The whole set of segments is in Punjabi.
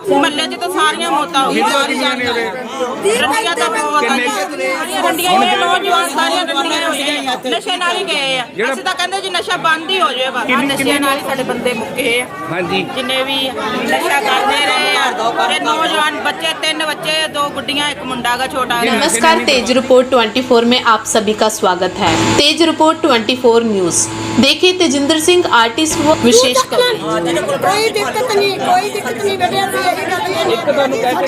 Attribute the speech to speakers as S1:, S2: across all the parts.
S1: ਮੱਲੇ 'ਚ ਤਾਂ ਸਾਰੀਆਂ ਮੌਤਾਂ ਹੋ ਗਈਆਂ
S2: ਕਿੰਨੀਆਂ ਨੇ ਉਰੇ
S1: ਰੰਡੀਆਂ ਤਾਂ ਬਹੁਤ ਸਾਰੀਆਂ ਰੰਡੀਆਂ ਇਹ ਨੌਜਵਾਨ ਸਾਰੀਆਂ ਰੰਡੀਆਂ ਹੋਈਆਂ ਨਸ਼ੇ ਨਾਲ ਹੀ ਗਏ ਆ ਅਸੀਂ ਤਾਂ ਕਹਿੰਦੇ ਜੀ ਨਸ਼ਾ ਬੰਦ ਹੀ ਹੋ ਜਾਏ ਬਸ ਆਹ ਨਸ਼ੇ ਨਾਲ ਹੀ ਸਾਡੇ ਬੰਦੇ ਮੁੱਕੇ ਆ
S2: ਹਾਂਜੀ
S1: ਜਿੰਨੇ ਵੀ ਨਸ਼ਾ ਕਰਦੇ ਰਹੇ ਆ ਤੇ ਨੌਜਵਾਨ ਬੱਚੇ ਤਿੰਨ ਬੱਚੇ ਦੋ ਗੁੱਡੀਆਂ ਇੱਕ ਮੁੰਡਾ ਗਾ ਛੋਟਾ ਜਿਹਾ।
S3: नमस्कार तेज रिपोर्ट 24 में आप सभी का स्वागत है तेज रिपोर्ट 24 न्यूज देखिए तेजिंदर सिंह आर्टिस्ट व विशेष कवरेज
S4: ਕੋਈ ਦਿੱਕਤ ਨਹੀਂ ਕੋਈ ਦਿੱਕਤ ਨਹੀਂ ਬੇਟੇ ਸਾਡੇ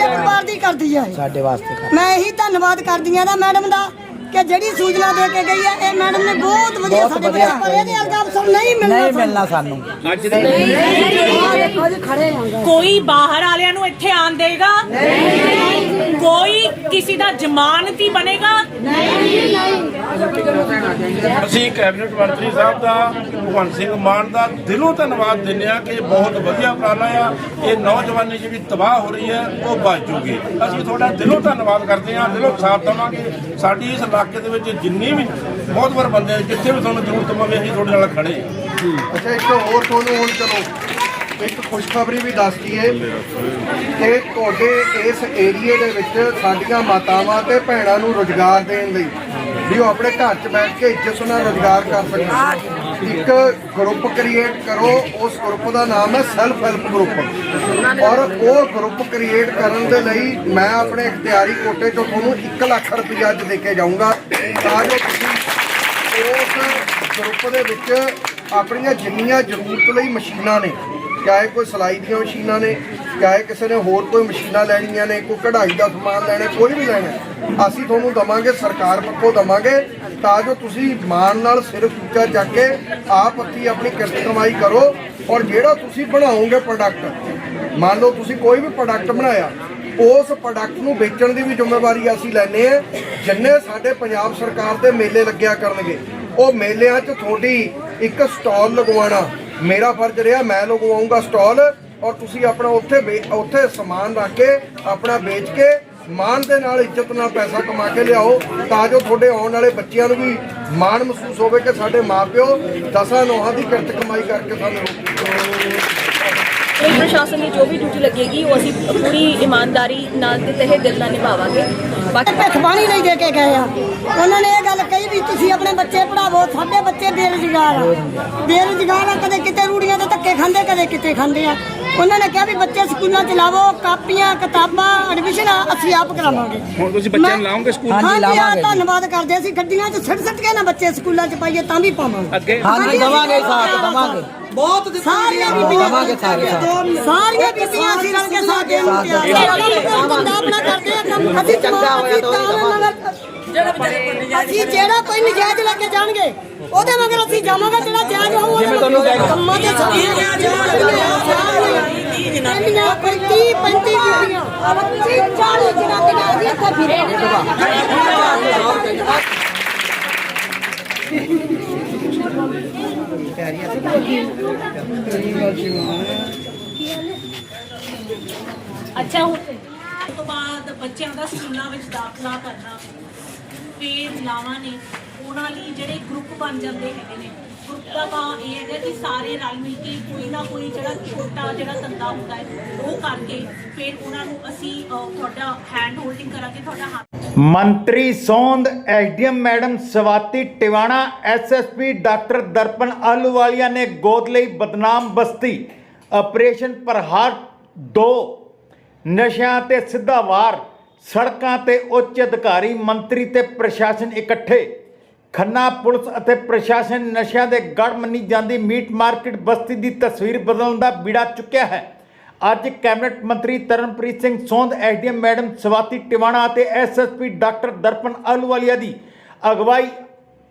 S4: ਪਰਿਵਾਰ ਦੀ ਕਰਦੀ ਹੈ ਸਾਡੇ ਵਾਸਤੇ ਮੈਂ ਇਹੀ ਧੰਨਵਾਦ ਕਰਦੀ ਹਾਂ ਦਾ ਮੈਡਮ ਦਾ ਕਿ ਜਿਹੜੀ ਸੂਚਨਾ ਦੇ ਕੇ ਗਈ ਹੈ ਇਹ ਮੈਡਮ ਨੇ ਬਹੁਤ ਵਧੀਆ ਸਾਡੇ ਬੱਚੇ ਪਰ ਇਹਦੇ ਵਰਗਾ ਅਫਸਰ ਨਹੀਂ ਮਿਲਣਾ
S5: ਨਹੀਂ ਮਿਲਣਾ ਸਾਨੂੰ।
S2: ਅੱਜ ਦੇ
S6: ਕੋਈ ਬਾਹਰ ਵਾਲਿਆਂ ਨੂੰ ਇੱਥੇ ਆਣ ਦੇਗਾ। ਕੋਈ ਕਿਸੇ ਦਾ ਜ਼ਮਾਨਤੀ ਬਣੇਗਾ?
S7: ਅਸੀਂ ਕੈਬਨਿਟ ਮੰਤਰੀ ਸਾਹਿਬ ਦਾ ਭਗਵੰਤ ਸਿੰਘ ਮਾਨ ਦਾ ਦਿਲੋਂ ਧੰਨਵਾਦ ਦਿੰਦੇ ਆ ਕਿ ਇਹ ਬਹੁਤ ਵਧੀਆ ਉਪਰਾਲਾ ਆ। ਇਹ ਨੌਜਵਾਨੀ ਜਿਹੜੀ ਤਬਾਹ ਹੋ ਰਹੀ ਹੈ ਉਹ ਬਚ ਜੂਗੀ। ਅਸੀਂ ਤੁਹਾਡਾ ਦਿਲੋਂ ਧੰਨਵਾਦ ਕਰਦੇ ਹਾਂ ਦਿਲੋਂ ਸਾਥ ਦੇਵਾਂਗੇ। ਸਾਡੀ ਇਸ ਇਲਾਕੇ ਦੇ ਵਿੱਚ ਜਿੰਨੀ ਵੀ ਬਹੁਤ ਵਾਰ ਬੰਦੇ ਆ, ਜਿੱਥੇ ਵੀ ਤੁਹਾਨੂੰ ਜ਼ਰੂਰਤ ਪਵੇ ਅਸੀਂ ਤੁਹਾਡੇ ਨਾਲ ਖੜੇ ਹਾਂ।
S8: ਅੱਛਾ ਇੱਕ ਹੋਰ ਤੁਹਾਨੂੰ ਹੁਣ ਚਲੋ। ਇੱਕ ਖੁਸ਼ਖਬਰੀ ਵੀ ਦੱਸ ਦਈਏ ਕਿ ਤੁਹਾਡੇ ਇਸ ਏਰੀਏ ਦੇ ਵਿੱਚ ਸਾਡੀਆਂ ਮਾਤਾਵਾਂ ਤੇ ਭੈਣਾਂ ਨੂੰ ਰੋਜ਼ਗਾਰ ਦੇਣ ਲਈ ਵੀ ਉਹ ਆਪਣੇ ਘਰ 'ਚ ਬੈਠ ਕੇ ਇੱਜ਼ਤ ਨਾਲ ਰੋਜ਼ਗਾਰ ਕਰ ਸਕਣ। ਇੱਕ ਗਰੁੱਪ ਕ੍ਰੀਏਟ ਕਰੋ, ਉਸ ਗਰੁੱਪ ਦਾ ਨਾਮ ਹੈ ਸੈਲਫ ਹੈਲਪ ਗਰੁੱਪ ਔਰ ਉਹ ਗਰੁੱਪ ਕ੍ਰੀਏਟ ਕਰਨ ਦੇ ਲਈ ਮੈਂ ਆਪਣੇ ਇਖਤਿਆਰੀ ਕੋਟੇ ਤੋਂ ਤੁਹਾਨੂੰ 1 ਲੱਖ ਰੁਪਈਆ ਅੱਜ ਦੇ ਕੇ ਜਾਊਂਗਾ। ਤਾਂ ਜੋ ਤੁਸੀਂ ਉਸ ਗਰੁੱਪ ਦੇ ਵਿੱਚ ਆਪਣੀਆਂ ਜਿੰਨੀਆਂ ਜ਼ਰੂਰਤ ਲਈ ਮਸ਼ੀਨਾਂ ਨੇ ਚਾਹੇ ਕੋਈ ਸਲਾਈ ਦੀਆਂ ਮਸ਼ੀਨਾਂ ਨੇ, ਚਾਹੇ ਕਿਸੇ ਨੇ ਹੋਰ ਕੋਈ ਮਸ਼ੀਨਾਂ ਲੈਣੀਆਂ ਨੇ, ਕੋਈ ਕਢਾਈ ਦਾ ਸਮਾਨ ਲੈਣਾ, ਕੋਈ ਵੀ ਲੈਣਾ, ਅਸੀਂ ਤੁਹਾਨੂੰ ਦਵਾਂਗੇ, ਸਰਕਾਰ ਪੱਖੋਂ ਦਵਾਂਗੇ, ਤਾਂ ਜੋ ਤੁਸੀਂ ਮਾਣ ਨਾਲ ਸਿਰ ਉੱਚਾ ਚੱਕ ਕੇ ਆਪ ਅੱਤੀ ਆਪਣੀ ਕਿਰਤ ਕਮਾਈ ਕਰੋ ਔਰ ਜਿਹੜਾ ਤੁਸੀਂ ਬਣਾਓਗੇ ਪ੍ਰੋਡਕਟ ਮੰਨ ਲਓ ਤੁਸੀਂ ਕੋਈ ਵੀ ਪ੍ਰੋਡਕਟ ਬਣਾਇਆ, ਉਸ ਪ੍ਰੋਡਕਟ ਨੂੰ ਵੇਚਣ ਦੀ ਵੀ ਜ਼ਿੰਮੇਵਾਰੀ ਅਸੀਂ ਲੈਨੇ ਆ ਜਿੰਨੇ ਸਾਡੇ ਪੰਜਾਬ ਸਰਕਾਰ ਦੇ ਮੇਲੇ ਲੱਗਿਆ ਕਰਨਗੇ, ਉਹ ਮੇਲਿਆਂ 'ਚ ਤੁਹਾਡੀ ਇੱਕ ਸਟਾਲ ਲਗਵਾਉਣਾ ਮੇਰਾ ਫਰਜ਼ ਰਿਹਾ ਮੈਂ ਲਗਵਾਉਂਗਾ ਸਟਾਲ ਔਰ ਤੁਸੀਂ ਆਪਣਾ ਉੱਥੇ ਵੇ- ਉੱਥੇ ਸਮਾਨ ਰੱਖ ਕੇ, ਆਪਣਾ ਵੇਚ ਕੇ ਮਾਣ ਦੇ ਨਾਲ ਇੱਜ਼ਤ ਨਾਲ ਪੈਸਾ ਕਮਾ ਕੇ ਲਿਆਓ ਤਾਂ ਜੋ ਤੁਹਾਡੇ ਆਉਣ ਵਾਲੇ ਬੱਚਿਆਂ ਨੂੰ ਵੀ ਮਾਣ ਮਹਿਸੂਸ ਹੋਵੇ ਕਿ ਸਾਡੇ ਮਾਪਿਓ ਦਸਾਂ ਨੋਹਾਂ ਦੀ ਕਿਰਤ ਕਮਾਈ ਕਰਕੇ ਸਾਨੂੰ
S9: ਪੁਲਿਸ ਪ੍ਰਸ਼ਾਸਨ ਦੀ ਜੋ ਵੀ ਡਿਊਟੀ ਲੱਗੇਗੀ, ਉਹ ਅਸੀਂ ਪੂਰੀ ਇਮਾਨਦਾਰੀ ਨਾਲ ਤੇ ਤਹਿ ਦਿਲ ਨਾਲ ਨਿਭਾਵਾਂਗੇ। ਬਾਕੀ
S4: ਭਿੱਖ ਪਾਣੀ ਲਈ ਦੇ ਕੇ ਗਏ ਆ। ਉਹਨਾਂ ਨੇ ਇਹ ਗੱਲ ਕਹੀ ਵੀ ਤੁਸੀਂ ਆਪਣੇ ਬੱਚੇ ਪੜਾਵੋ ਸਾਡੇ ਬੱਚੇ ਬੇਰੁਜ਼ਗਾਰ ਆ। ਬੇਰੁਜ਼ਗਾਰ ਆ, ਕਦੇ ਕਿਤੇ ਰੂੜੀਆਂ ਦੇ ਧੱਕੇ ਖਾਂਦੇ, ਕਦੇ ਕਿਤੇ ਖਾਂਦੇ ਆ। ਉਹਨਾਂ ਨੇ ਕਿਹਾ ਵੀ ਬੱਚੇ ਸਕੂਲਾਂ ਚ ਲਾਵੋ ਕਾਪੀਆਂ ਕਿਤਾਬਾਂ ਐਡਮਿਸ਼ਨ ਅਸੀਂ ਆਪ ਕਰਾਵਾਂਗੇ।
S2: ਹੁਣ ਤੁਸੀਂ ਬੱਚਿਆਂ ਨੂੰ ਲਾਓਗੇ ਸਕੂਲ?
S4: ਹਾਂਜੀ
S5: ਲਾਵਾਂਗੇ।
S4: ਧੰਨਵਾਦ ਕਰਦੇ ਅਸੀਂ ਗੱਡੀਆਂ 'ਚ ਸਿੱਟ ਸਿੱਟ ਕੇ ਨਾ ਬੱਚੇ ਸਕੂਲਾਂ 'ਚ ਪਾਈਏ ਤਾਂ ਵੀ ਪਾਵਾਂਗੇ।
S2: ਅੱਗੇ?
S5: ਹਾਂਜੀ ਦਵਾਂਗੇ ਸਾਥ ਦਵਾਂਗੇ।
S4: ਸਾਰੀਆਂ ਬੀਬੀਆਂ
S5: ਦਵਾਂਗੇ ਸਾਰੇ ਸਾਥ
S4: ਸਾਰੀਆਂ ਬੀਬੀਆਂ ਅਸੀਂ ਰਲ ਕੇ ਸਾਥ ਦੇਣ ਨੂੰ ਤਿਆਰ ਹਾਂ ਬੰਦਾ ਆਪਣਾ ਕਰਦੇ ਆ ਕੰਮ ਅਸੀਂ ਚੰਗਾ ਹੋਇਆ ਤਾਂ ਅਸੀਂ ਜਿਹੜਾ ਕੋਈ ਨਜਾਇਜ਼ ਲੈ ਕੇ ਜਾਣਗੇ ਉਹਦੇ ਮਗਰ ਅਸੀਂ ਜਾਵਾਂਗੇ ਜਿਹੜਾ ਜਾਇਜ਼ ਹੋਊ ਉਹਦੇ ਮਗਰ ਕੰਮਾਂ ਤੇ ਸਾਡੀਆਂ ਇੰਨੀਆਂ ਕੋਈ 30 35 ਬੀਬੀਆਂ 40 ਜਨਾਨੀਆਂ ਅਸੀਂ ਇੱਥੇ ਫਿਰੇ
S6: ਅੱਛਾ ਹੁਣ ਤੋਂ। ਬਾਅਦ ਬੱਚਿਆਂ ਦਾ ਸਕੂਲਾਂ ਵਿੱਚ ਦਾਖਲਾ ਕਰਨਾ। ਫਿਰ ਲਾਵਾਂ ਨੇ ਉਹਨਾਂ ਲਈ ਜਿਹੜੇ ਗਰੁੱਪ ਬਣ ਜਾਂਦੇ ਹੈਗੇ ਨੇ। ਗਰੁੱਪ ਦਾ ਤਾਂ ਇਹ ਹੈਗਾ ਕਿ ਸਾਰੇ ਰਲ ਮਿਲ ਕੇ ਕੋਈ ਨਾ ਕੋਈ ਜਿਹੜਾ ਛੋਟਾ ਜਿਹੜਾ ਧੰਦਾ ਹੁੰਦਾ ਹੈ, ਉਹ ਕਰਕੇ ਫਿਰ ਉਹਨਾਂ ਨੂੰ ਅਸੀਂ ਤੁਹਾਡਾ ਹੈਂਡ ਹੋਲਡਿੰਗ ਕਰਾਂਗੇ, ਤੁਹਾਡਾ ਹੱਥ
S10: ਮੰਤਰੀ Sond, SDM madam Swati Tiwana SSP doctor Darpan Ahluwalia ਨੇ ਗੋਦ ਲਈ ਬਦਨਾਮ ਬਸਤੀ। ਆਪਰੇਸ਼ਨ ਪ੍ਰਹਾਰ 2 ਨਸ਼ਿਆਂ ਤੇ ਸਿੱਧਾ ਵਾਰ, ਸੜਕਾਂ ਤੇ ਉੱਚ ਅਧਿਕਾਰੀ, ਮੰਤਰੀ ਤੇ ਪ੍ਰਸ਼ਾਸਨ ਇਕੱਠੇ। ਖੰਨਾ ਪੁਲਿਸ ਅਤੇ ਪ੍ਰਸ਼ਾਸਨ ਨਸ਼ਿਆਂ ਦੇ ਗੜ ਮੰਨੀ ਜਾਂਦੀ ਮੀਟ ਮਾਰਕੀਟ ਬਸਤੀ ਦੀ ਤਸਵੀਰ ਬਦਲਣ ਦਾ ਬੀੜਾ ਚੁੱਕਿਆ ਹੈ। ਅੱਜ ਕੈਬਨਿਟ ਮੰਤਰੀ ਤਰਨਪ੍ਰੀਤ ਸਿੰਘ ਸੋਂਦ, ਐਸਡੀਐਮ ਮੈਡਮ ਸਵਾਤੀ ਟਿਵਾਣਾ ਅਤੇ ਐਸਐਸਪੀ ਡਾਕਟਰ ਦਰਪਨ ਆਲੂਵਾਲੀਆ ਦੀ ਅਗਵਾਈ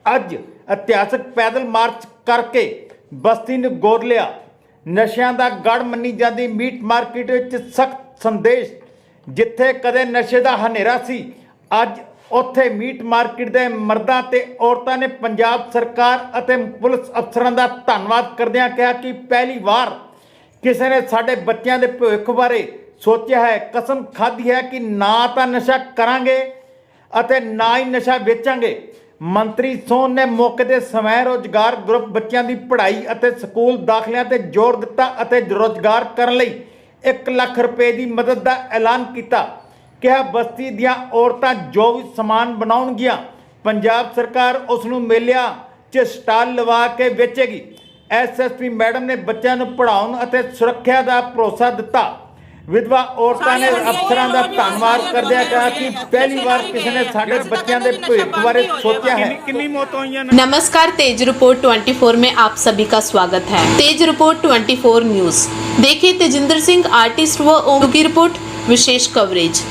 S10: ਅੱਜ ਇਤਿਹਾਸਕ ਪੈਦਲ ਮਾਰਚ ਕਰਕੇ ਬਸਤੀ ਨੂੰ ਗੋਦ ਲਿਆ। ਨਸ਼ਿਆਂ ਦਾ ਗੜ ਮੰਨੀ ਜਾਂਦੀ ਮੀਟ ਮਾਰਕੀਟ ਵਿੱਚ ਸਖਤ ਸੰਦੇਸ਼, ਜਿੱਥੇ ਕਦੇ ਨਸ਼ੇ ਦਾ ਹਨੇਰਾ ਸੀ, ਅੱਜ ਉੱਥੇ ਮੀਟ ਮਾਰਕੀਟ ਦੇ ਮਰਦਾਂ ਤੇ ਔਰਤਾਂ ਨੇ ਪੰਜਾਬ ਸਰਕਾਰ ਅਤੇ ਪੁਲਿਸ ਅਫਸਰਾਂ ਦਾ ਧੰਨਵਾਦ ਕਰਦਿਆਂ ਕਿਹਾ ਕਿ ਪਹਿਲੀ ਵਾਰ ਕਿਸੇ ਨੇ ਸਾਡੇ ਬੱਚਿਆਂ ਦੇ ਭਵਿੱਖ ਬਾਰੇ ਸੋਚਿਆ ਹੈ। ਕਸਮ ਖਾਧੀ ਹੈ ਕਿ ਨਾ ਤਾਂ ਨਸ਼ਾ ਕਰਾਂਗੇ ਅਤੇ ਨਾ ਹੀ ਨਸ਼ਾ ਵੇਚਾਂਗੇ। ਮੰਤਰੀ ਸੋਨ ਨੇ ਮੌਕੇ ਦੇ ਸਵੈ ਰੋਜ਼ਗਾਰ ਗਰੁੱਪ ਬੱਚਿਆਂ ਦੀ ਪੜ੍ਹਾਈ ਅਤੇ ਸਕੂਲ ਦਾਖਲਿਆਂ ਤੇ ਜ਼ੋਰ ਦਿੱਤਾ ਅਤੇ ਰੋਜ਼ਗਾਰ ਕਰਨ ਲਈ 1 ਲੱਖ ਰੁਪਏ ਦੀ ਮਦਦ ਦਾ ਐਲਾਨ ਕੀਤਾ। ਕਿਹਾ ਬਸਤੀ ਦੀਆਂ ਔਰਤਾਂ ਜੋ ਵੀ ਸਮਾਨ ਬਣਾਉਣਗੀਆਂ ਪੰਜਾਬ ਸਰਕਾਰ ਉਸ ਨੂੰ ਮੇਲਿਆਂ 'ਚ ਸਟਾਲ ਲਵਾ ਕੇ ਵੇਚੇਗੀ ਐਸਐਸਪੀ ਮੈਡਮ ਨੇ ਬੱਚਿਆਂ ਨੂੰ ਪੜ੍ਹਾਉਣ ਅਤੇ ਸੁਰੱਖਿਆ ਦਾ ਭਰੋਸਾ ਦਿੱਤਾ ਵਿਧਵਾ ਔਰਤਾਂ ਨੇ ਅਫਸਰਾਂ ਦਾ ਧੰਨਵਾਦ ਕਰਦਿਆਂ ਕਿਹਾ ਕਿ ਪਹਿਲੀ ਵਾਰ ਕਿਸੇ ਨੇ ਸਾਡੇ ਬੱਚਿਆਂ ਦੇ ਭਵਿੱਖ ਬਾਰੇ ਸੋਚਿਆ ਹੈ
S7: ਕਿੰਨੀ ਮੌਤਾਂ ਹੋਈਆਂ
S3: नमस्कार तेज रिपोर्ट 24 में आप सभी का स्वागत है तेज रिपोर्ट 24 न्यूज देखिए तेजिंदर सिंह आर्टिस्ट व ओम की रिपोर्ट विशेष कवरेज